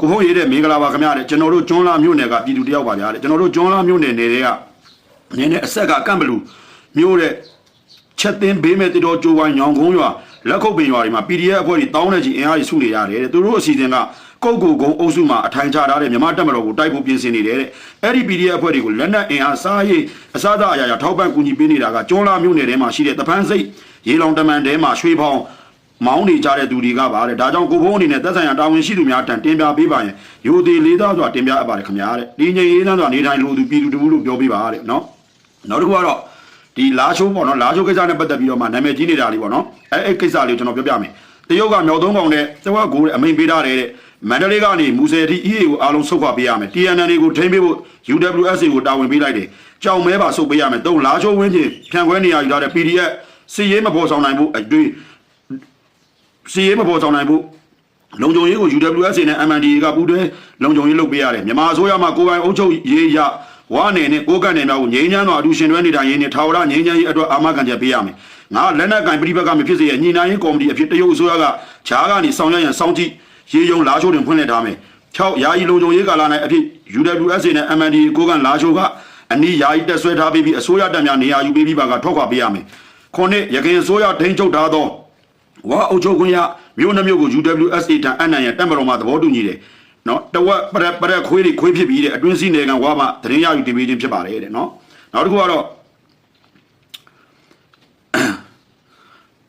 ကိုဖုန်းရေးတဲ့မင်္ဂလာပါခင်ဗျာတဲ့ကျွန်တော်တို့ကျွန်းလာမြို့နယ်ကပြည်သူတယောက်ပါဗျာတဲ့ကျွန်တော်တို့ကျွန်းလာမြို့နယ်နယ်တွေကနင်းနဲ့အဆက်ကကန့်ဘလူမြို့တဲ့ချက်သိန်းဘေးမဲ့တတော်ကြိုးဝိုင်းညောင်ကုန်းရွာလက်ခုပ်ပင်ရွာတွေမှာ PDF အဖွဲ့တွေတောင်းတဲ့ကြီးအင်အားကြီးစုနေရတယ်တဲ့သူတို့အစီအစဉ်ကကုတ်ကူကုန်းအုပ်စုမှာအထိုင်ချထားတဲ့မြမတက်မတော်ကိုတိုက်ဖို့ပြင်ဆင်နေတယ်တဲ့အဲ့ဒီ PDF အဖွဲ့တွေကိုလက်နက်အင်အားစားရေးအစားအသောက်အရာရာထောက်ပံ့ကူညီပေးနေတာကကျွန်းလာမြို့နယ်ထဲမှာရှိတဲ့တပန်းစိတ်ရေလောင်တမန်တဲမှာရွှေဖောင် မောင်းနေကြတဲ့သူတွေကပါတဲ့ဒါကြောင့်ကိုဘုန်းအနေနဲ့သက်ဆိုင်ရာတာဝန်ရှိသူများထံတင်ပြပေးပါရင်ယူသည်လေးသားစွာတင်ပြအပ်ပါတယ်ခင်ဗျာတဲ့ဒီငြိမ်ရေးသားစွာနေထိုင်လို့သူပြည်သူတဘူးလို့ပြောပေးပါတဲ့နော်နောက်တစ်ခုကတော့ဒီလာချိုးပေါ့နော်လာချိုးကိစ္စနဲ့ပတ်သက်ပြီးတော့မှနာမည်ကြီးနေတာလေးပေါ့နော်အဲအဲ့ကိစ္စလေးကိုကျွန်တော်ပြောပြမယ်တရုတ်ကမြောက်သုံးကောင်နဲ့တဝက်ကိုအမိန်ပေးထားတဲ့မန္တလေးကနေမူဆယ်အထိ EA ကိုအားလုံးဆုတ်ခွာပေးရမယ် TNN တွေကိုထိမ့်ပေးဖို့ UWSA ကိုတာဝန်ပေးလိုက်တယ်ကြောင်မဲပါဆုတ်ပေးရမယ်တုံးလာချိုးဝင်းချင်းဖြန့်ခွဲနေရယူထားတဲ့ PDF စီရေးမပေါ်ဆောင်နိုင်ဖို့အတွေ့ စီရေးမပေါ်ဆောင်နိုင်ဖို့လုံခြုံရေးကို UWSA နဲ့ MNDA ကပူးတွဲလုံခြုံရေးလုပ်ပေးရတယ်မြန်မာအစိုးရမှကိုယ်ပိုင်အုပ်ချုပ်ရေးရဝါနယ်နဲ့ကိုယ်ကန့်နယ်များကိုငြိမ်းချမ်းသောအတူရှင်တွဲနေထိုင်ရေးနဲ့ထာဝရငြိမ်းချမ်းရေးအတွက်အာမခံချက်ပေးရမယ်ငါလက်နက်ကင်ပြိပကမဖြစ်စေရညှိနှိုင်းရေးကော်မတီအဖြစ်တရုတ်အစိုးရကဂျားကနေဆောင်ရွက်ရန်စောင့်ကြည့်ရေးယုံလာချိုးတွင်ဖွင့်လှစ်ထားမယ်6ယာယီလုံခြုံရေးကာလ၌အဖြစ် UWSA နဲ့ MNDA ကိုယ်ကန့်လာချိုးကအနီးယာယီတက်ဆွဲထားပြီးပြီးအစိုးရတပ်များနေရာယူပေးပြီးပါကထွက်ခွာပေးရမယ်ခုနှစ်ရခိုင်အစိုးရထိန်းချုပ်ထားသော ဝါအုပ်ချုပ်ခွင့်ရမြို့နှမျိုးကို UWSA တန်အနံ့ရတက်မတော်မှာသဘောတူညီတယ်နော်တဝက်ပရက်ပရက်ခွေးတွေခွေးဖြစ်ပြီးတဲ့အတွင်းစည်းနယ်ကဝါမှတရင်ရယူတင်ပေးခြင်းဖြစ်ပါတယ်တဲ့နော်နောက်တစ်ခုကတော့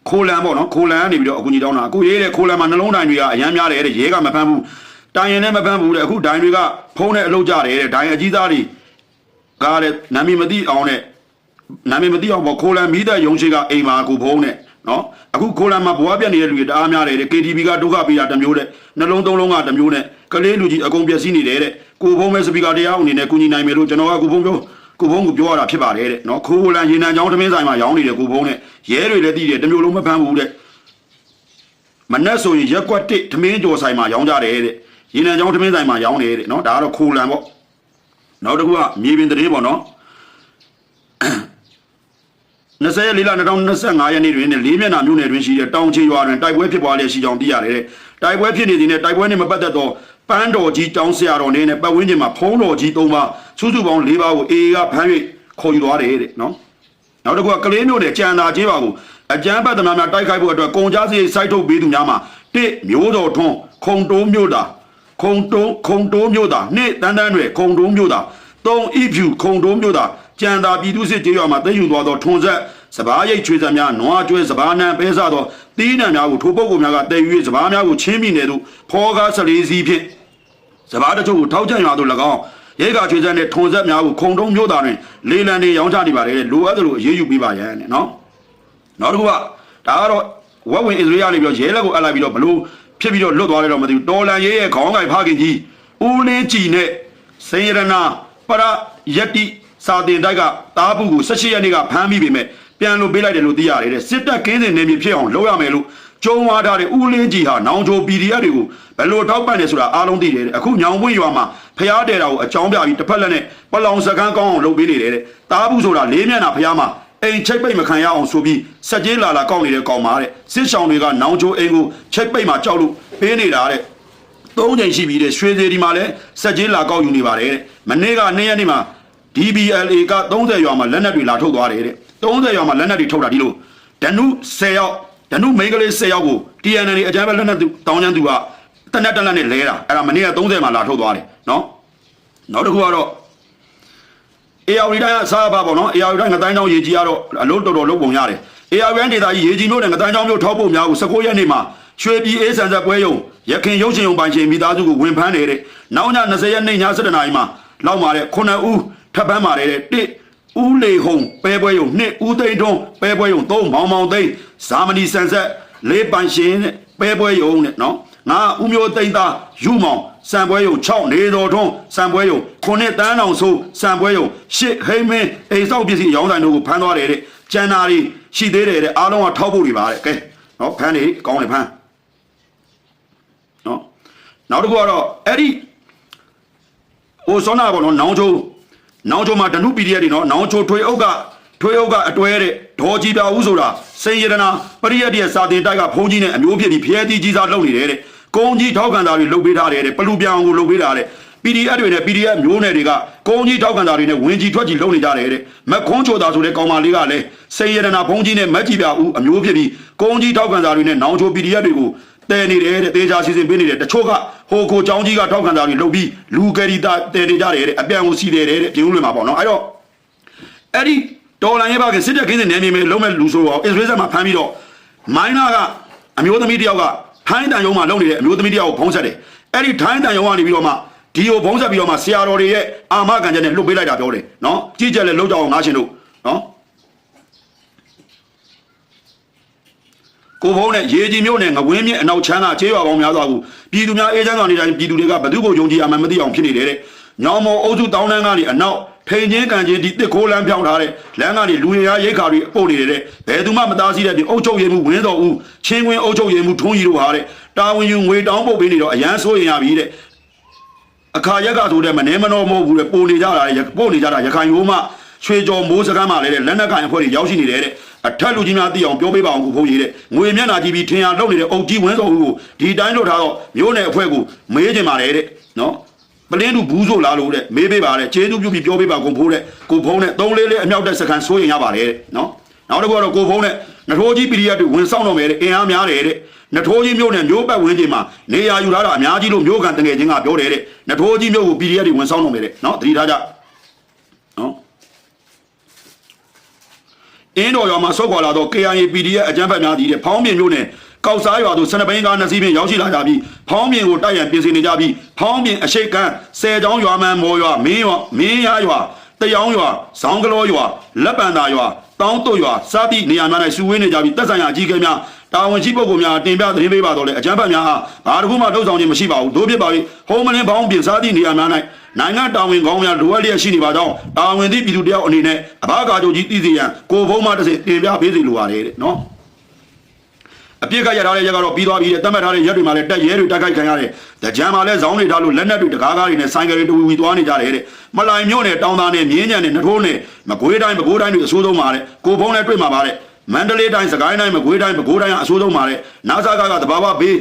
ခိုလန်ပေါ့နော်ခိုလန်ကနေပြီးတော့အကူကြီးတောင်းတာအခုရေးတဲ့ခိုလန်မှာနှလုံးတိုင်းတွေကအရမ်းများတယ်တဲ့ရဲကမဖမ်းဘူးတိုင်ရင်လည်းမဖမ်းဘူးတဲ့အခုဒိုင်တွေကဖုံးတဲ့အလုပ်ကြတယ်တဲ့ဒိုင်အကြီးသားတွေကားတဲ့နာမည်မသိအောင်တဲ့နာမည်မသိအောင်ပေါ့ခိုလန်မီးတဲ့ရုံရှိကအိမ်မှာကိုဖုံးနဲ့ နော်အခုခိုလန်မှာဘွားပြက်နေတဲ့လူတွေတအားများတယ်တဲ့ KTV ကဒုက္ခပေးတာတစ်မျိုးတဲ့နှလုံးသုံးလုံးကတစ်မျိုးနဲ့ကလေးလူကြီးအကုန်ပြက်စီးနေတယ်တဲ့ကိုဖုံးမဲ့စပီကာတရားအနေနဲ့ကူညီနိုင်မယ်လို့ကျွန်တော်ကကိုဖုံးပြောကိုဖုံးကိုပြောရတာဖြစ်ပါတယ်တဲ့နော်ခိုလန်ရေနံချောင်းသမင်းဆိုင်မှာရောင်းနေတဲ့ကိုဖုံးနဲ့ရဲတွေလည်းတည်တယ်တစ်မျိုးလုံးမဖမ်းဘူးတဲ့မနှက်ဆိုရင်ရက်ကွက်တစ်သမင်းကြော်ဆိုင်မှာရောင်းကြတယ်တဲ့ရေနံချောင်းသမင်းဆိုင်မှာရောင်းတယ်တဲ့နော်ဒါကတော့ခိုလန်ပေါ့နောက်တစ်ခုကမြေပြင်သတင်းပေါ့နော် 20ရက်၄လ2025ရက်နေ့တွင်လေးမျက်နှာမြို့နယ်တွင်ရှိတဲ့တောင်ချေရွာတွင်တိုက်ပွဲဖြစ်ပွားလျက်ရှိကြောင်းသိရတယ်တဲ့တိုက်ပွဲဖြစ်နေသည်နဲ့တိုက်ပွဲနှင့်မပတ်သက်သောပန်းတော်ကြီးတောင်းဆရာတော်နေနဲ့ပတ်ဝန်းကျင်မှာဖုံးတော်ကြီး၃ပါးစုစုပေါင်း၄ပါးကိုအေအေကဖမ်း၍ခေါ်ယူသွားတယ်တဲ့နော်နောက်တစ်ခုကကလေးမျိုးနဲ့ကြံသာကျေးပါကိုအကြမ်းဖက်သမားများတိုက်ခိုက်ဖို့အတွက်ကုန်ကြစည်စိုက်ထုတ်ပေးသူများမှာတစ်မျိုးတော်ထွန်းခုံတိုးမျိုးတာခုံတိုးခုံတိုးမျိုးတာနှစ်တန်းတန်းတွေခုံတိုးမျိုးတာသုံးဣဖြူခုံတိုးမျိုးတာ ကြံသာပြည်သူစစ်ကျေးရွာမှာတည်ယူသွားသောထွန်ဆက်စပားရိတ်ချွေစံများနွားကျွဲစပားနံပဲစားသောတီးနှံများကိုထိုပုဂ္ဂိုလ်များကတည်ယူ၍စပားများကိုချင်းမိနေသို့ဖောကား14စီးဖြင့်စဘာတချို့ကိုထောက်ချံ့ရွာသို့၎င်းရဲကချွေဆက်နဲ့ထုံဆက်များကိုခုံတုံးမျိုးသားတွင်လေလံတွေရောင်းချနေပါတယ်လိုအပ်သလိုအေးအေးယူပေးပါရန်တဲ့နော်နောက်တစ်ခုကဒါကတော့ဝက်ဝင်အစ္စရေးကနေပြီးတော့ရဲလက်ကိုအပ်လိုက်ပြီးတော့ဘလို့ဖြစ်ပြီးတော့လွတ်သွားတယ်တော့မသိဘူးတော်လန်ရဲရဲ့ခေါင်းကိုင်ဖခင်ကြီးဦးလင်းကြည်နဲ့စေရနာပရယတိ စာတင်တိုက်ကတားဘူးကို16ရက်နေ့ကဖမ်းပြီးပြီမဲ့ပြန်လို့ပေးလိုက်တယ်လို့သိရတယ်တဲ့စစ်တပ်ကင်းစင်နေမြေဖြစ်အောင်လုပ်ရမယ်လို့ကျုံဝါထားတဲ့ဦးလင်းကြီးဟာနောင်ချို PDF တွေကိုဘယ်လိုထောက်ပံ့နေဆိုတာအားလုံးသိတယ်တဲ့အခုညောင်ပွင့်ရွာမှာဖျားတဲတာကိုအကြောင်းပြပြီးတစ်ဖက်လက်နဲ့ပလောင်စကန်းကောင်းအောင်လုပ်ပေးနေတယ်တဲ့တားဘူးဆိုတာလေးမျက်နှာဖျားမှာအိမ်ချိတ်ပိတ်မခံရအောင်ဆိုပြီးစက်ကြီးလာလာကောက်နေတဲ့ကောင်ပါတဲ့စစ်ဆောင်တွေကနောင်ချိုအိမ်ကိုချိတ်ပိတ်မှာကြောက်လို့ပေးနေတာတဲ့သုံးချိန်ရှိပြီတဲ့ရွှေစေဒီမှာလည်းစက်ကြီးလာကောက်ယူနေပါတယ်တဲ့မနေ့ကနေ့ရက်နေ့မှာ DBLA က30ရွာမှာလက်နက်တွေလာထုတ်သွားတယ်တဲ့30ရွာမှာလက်နက်တွေထုတ်တာဒီလိုဒနု10ယောက်ဒနုမိန်းကလေး10ယောက်ကို TNN အကြမ်းဖက်လက်နက်တောင်းချမ်းသူကတနက်တနက်နဲ့လဲတာအဲ့ဒါမနေ့က30မှာလာထုတ်သွားတယ်နော်နောက်တစ်ခုကတော့ AR တိုင်းအစားပါပေါ့နော် AR တိုင်းငတိုင်းချောင်းရေကြီးကတော့အလုံးတော်တော်လုံးပုံရတယ် AR တိုင်းဒေသကြီးရေကြီးမျိုးနဲ့ငတိုင်းချောင်းမျိုးထောက်ဖို့များကို19ရက်နေ့မှာရွှေပြည်အေးဆန်ဆက်ပွဲယုံရခင်ရုပ်ရှင်ယုံပိုင်ရှင်မိသားစုကိုဝင်ဖမ်းနေတဲ့နောက်ည20ရက်နေ့ည7:00နာရီမှာလောက်มาတဲ့9ဦး ထပ်ပန်းပါတယ်တဲ့တစ်ဦးလေဟုံပဲပွဲယုံနှစ်ဦးသိန်းထွန်းပဲပွဲယုံသုံးမောင်မောင်သိန်းဇာမနီဆန်ဆက်လေးပိုင်ရှင်တဲ့ပဲပွဲယုံတဲ့နော်ငါဦးမျိုးသိန်းသားယူမောင်စံပွဲယုံ6နေတော်ထွန်းစံပွဲယုံခုနှစ်တန်းအောင်ဆိုစံပွဲယုံရှစ်ဟိမင်းအိမ်ဆောက်ပစ္စည်းရောင်းဆိုင်တို့ကိုဖမ်းသွားတယ်တဲ့ကျန်နာတွေရှိသေးတယ်တဲ့အားလုံးကထောက်ဖို့တွေပါတဲ့ကဲနော်ဖမ်းနေကောင်းတယ်ဖမ်းနော်နောက်တစ်ခုကတော့အဲ့ဒီဟိုစောနာပေါ့နော်နောင်ချိုး နောင်ချိုးမှာဒနုပီဒီရက်တွေနော်နောင်ချိုးထွေအုပ်ကထွေအုပ်ကအတွဲတဲ့ဒေါ်ကြီးပြဦးဆိုတာစိန်ရတနာပရိယတ်ရဲ့စာတင်တိုက်ကဖုံးကြီးနဲ့အမျိုးဖြစ်ပြီးဖျဲတီကြီးစားလုပ်နေတယ်တဲ့ကုန်းကြီးထောက်ခံတာတွေလုပ်ပေးထားတယ်တဲ့ပလူပြောင်ကိုလုပ်ပေးထားတယ် PDF တွေနဲ့ PDF မျိုးနယ်တွေကကုန်းကြီးထောက်ခံတာတွေနဲ့ဝင်ကြီးထွက်ကြီးလုပ်နေကြတယ်တဲ့မခွန်းချိုတာဆိုတဲ့ကောင်မလေးကလည်းစေရနာဖုံးကြီးနဲ့မက်ကြီးပြဦးအမျိုးဖြစ်ပြီးကုန်းကြီးထောက်ခံတာတွေနဲ့နောင်ချို PDF တွေကို တဲနေတယ်တဲ့တေချာစီစဉ်ပေးနေတယ်တချို့ကဟိုကိုចောင်းကြီးကထောက်ခံတာတွေလုပ်ပြီးလူကယ်ရီတာတဲနေကြတယ်တဲ့အပြန်ကိုစီတယ်တဲ့ပြင်ဦးလွင်မှာပေါ့နော်အဲ့တော့ အဲ့ဒီဒေါ်လာရေးပါကစစ်တပ်ခင်းတဲ့နေမြေಮೇಲೆလုံးမဲ့လူဆိုတော့အစ္စရေးဆက်မှာဖမ်းပြီးတော့မိုင်းနာကအမျိုးသမီးတယောက်ကထိုင်းတန်ယုံမှာလုံနေတဲ့အမျိုးသမီးတယောက်ကိုဖုံးဆက်တယ်အဲ့ဒီထိုင်းတန်ယုံကနေပြီးတော့မှဒီကိုဖုံးဆက်ပြီးတော့မှဆရာတော်တွေရဲ့အာမခံချက်နဲ့လွတ်ပေးလိုက်တာပြောတယ်နော်ကြီးကြက်လဲလုံကြအောင်ငါရှင်တို့နော် ကိုဖုံးနဲ့ရေကြီးမျိုးနဲ့ငဝင်းမြင့်အနောက်ချမ်းကကျေးရွာပေါင်းများစွာကိုပြည်သူများအေးချမ်းစွာနေတိုင်းပြည်သူတွေကဘသူ့ကိုယုံကြည်အမှန်မသိအောင်ဖြစ်နေတယ်တဲ့ညောင်မော်အုပ်စုတောင်းတန်းကနေအနောက်ထိန်ချင်းကန်ချင်းဒီတစ်ခိုးလမ်းဖြောင်းထားတဲ့လမ်းကနေလူရရရိတ်ခါတွေပို့နေတယ်တဲ့ဘယ်သူမှမသားစီးတဲ့ပြင်အုပ်ချုပ်ရေးမှုဝင်းတော်ဦးချင်းကွင်းအုပ်ချုပ်ရေးမှုထွန်းကြီးတို့ဟာတဲ့တာဝန်ယူငွေတောင်းပုတ်ပေးနေတော့အရန်ဆိုးရင်ရပြီတဲ့အခါရက်ကဆိုတဲ့မနေမနှောမဟုတ်ဘူးလေပို့နေကြတာလေပို့နေကြတာရခိုင်ရိုးမှရွှေကြော်မိုးစကမ်းမှာလည်းတဲ့လက်နက်ကန်အဖွဲ့တွေရောက်ရှိနေတယ်တဲ့ အထက်လူကြီးများသိအောင်ပြောပေးပါအောင်ကိုဖုန်းကြီးတဲ့ငွေမျက်နှာကြည့်ပြီးထင်ရလုပ်နေတဲ့အုပ်ကြီးဝင်းစော်ဦးကိုဒီတိုင်းလွတ်ထားတော့မျိုးနယ်အဖွဲ့ကိုမေးချင်ပါတယ်တဲ့နော်ပလင်းသူဘူးဆိုလားလို့တဲ့မေးပေးပါတဲ့ကျေးဇူးပြုပြီးပြောပေးပါကိုဖိုးတဲ့ကိုဖုန်းနဲ့သုံးလေးလေးအမြောက်တဲ့စကန်စိုးရင်ရပါတယ်တဲ့နော်နောက်တစ်ခုကတော့ကိုဖုန်းနဲ့နထိုးကြီးပီရီယက်တွေဝင်ဆောင်တော့မယ်တဲ့အင်အားများတယ်တဲ့နထိုးကြီးမျိုးနဲ့မျိုးပတ်ဝင်းကျင်မှာနေရာယူထားတာအများကြီးလို့မျိုးကန်တငယ်ချင်းကပြောတယ်တဲ့နထိုးကြီးမျိုးကိုပီရီယက်တွေဝင်ဆောင်တော့မယ်တဲ့နော်သတိထားကြ အင်းတော်ရွာမှာဆော့ခွာလာတော့ KIA PDF အကြမ်းဖက်များသည်တဲ့ဖောင်းပြင်မျိုးနဲ့ကောက်စားရွာသို့စနဘိန်းကားနှစ်စီးဖြင့်ရောက်ရှိလာကြပြီးဖောင်းပြင်ကိုတိုက်ရန်ပြင်ဆင်နေကြပြီးဖောင်းပြင်အရှိတ်ကန်းဆယ်ချောင်းရွာမှန်မော်ရွာမင်းရွာမင်းရရွာတယောင်းရွာဇောင်းကလောရွာလက်ပံသာရွာတောင်းတုတ်ရွာစသည့်နေရာများ၌စုဝေးနေကြပြီးတက်ဆိုင်ရာအကြီးအကဲများ တာဝန်ရှိပုဂ္ဂိုလ်များတင်ပြသတင်းပေးပါတော့လေအကြမ်းဖက်များဟာဘာတစ်ခုမှလှုပ်ဆောင်ခြင်းမရှိပါဘူးတို့ဖြစ်ပါ၏ဟုံးမလင်းဖောင်းပြင်စသည့်နေရာများ၌နိုင်ငံတာဝန်ကောင်းများလိုအပ်လျက်ရှိနေပါကြောင်းတာဝန်သည့်ပြည်သူတယောက်အနေနဲ့အဘကာချုပ်ကြီးသိစေရန်ကိုဖုံးမှတစ်စင်တင်ပြပေးစီလိုပါတယ်တဲ့နော်အပြစ်ကရထားတဲ့ရက်ကတော့ပြီးသွားပြီတဲ့တတ်မှတ်ထားတဲ့ရက်တွေမှာလည်းတက်ရဲတွေတက်ခိုက်ခံရတယ်။တကြံမှာလည်းဇောင်းတွေထားလို့လက်နက်တွေတကားကားတွေနဲ့ဆိုင်ကယ်တွေတူဝီသွားနေကြတယ်တဲ့။မလိုင်မျိုးနဲ့တောင်သားနဲ့မြင်းညံနဲ့နှထိုးနဲ့မကွေးတိုင်းမကွေးတိုင်းတွေအဆိုးဆုံးပါတဲ့။ကိုဖုံးနဲ့တွေ့မှာပါတဲ့။ မန္တလေးတိုင်းစကိုင်းတိုင်းမကွေးတိုင်းမကွေးတိုင်းကအဆိုးဆုံးပါတဲ့။နာဆာကကတဘာဝဘေး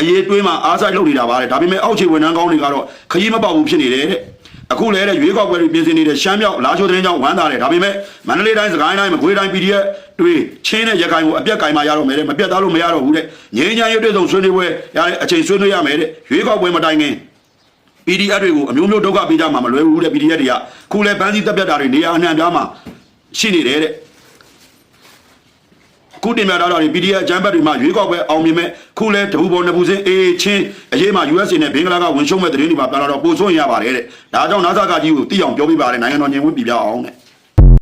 အရေးတွေးမှာအားဆိုင်လုပ်နေတာပါတဲ့။ဒါပေမဲ့အောက်ခြေဝန်ထမ်းကောင်းတွေကတော့ခရီးမပေါက်ဘူးဖြစ်နေတယ်တဲ့။အခုလည်းတဲ့ရွေးကောက်ပွဲတွေပြင်ဆင်နေတဲ့ရှမ်းမြောက်လာချိုသတင်းကြောင့်ဝမ်းသာတယ်ဒါပေမဲ့မန္တလေးတိုင်းစကိုင်းတိုင်းမကွေးတိုင်း PDF တွေချင်းတဲ့ရခိုင်ကိုအပြက်ကင်มาရတော့မယ်တဲ့မပြတ်သားလို့မရတော့ဘူးတဲ့ငြိမ်းချမ်းရေးတွေ့ဆုံဆွေးနွေးပွဲရတဲ့အချိန်ဆွေးနွေးရမယ်တဲ့ရွေးကောက်ပွဲမတိုင်ခင် PDF တွေကိုအမျိုးမျိုးဒုက္ခပေးကြမှာမလွယ်ဘူးတဲ့ PDF တွေကခုလည်းပန်းစည်းတက်ပြတ်တာတွေနေရာအနှံ့ပြားမှာရှိနေတယ်တဲ့ ခုတင်ပြထားတာတွေ PDF အကြမ်းဖက်တွေမှာရွေးကောက်ပွဲအောင်မြင်မဲ့ခုလဲတပူပေါ်နှစ်ပူစင်းအေးချင်းအရေးမှာ USA နဲ့ဘင်္ဂလားကဝင်ရှုံးမဲ့သတင်းတွေပါပြန်လာတော့ပို့ဆိုရင်ရပါတယ်တဲ့ဒါကြောင့်နာဆာကကြီးကိုတိအောင်ပြောပြပါတယ်နိုင်ငံတော်ညီဝတ်ပြပြအောင်တဲ့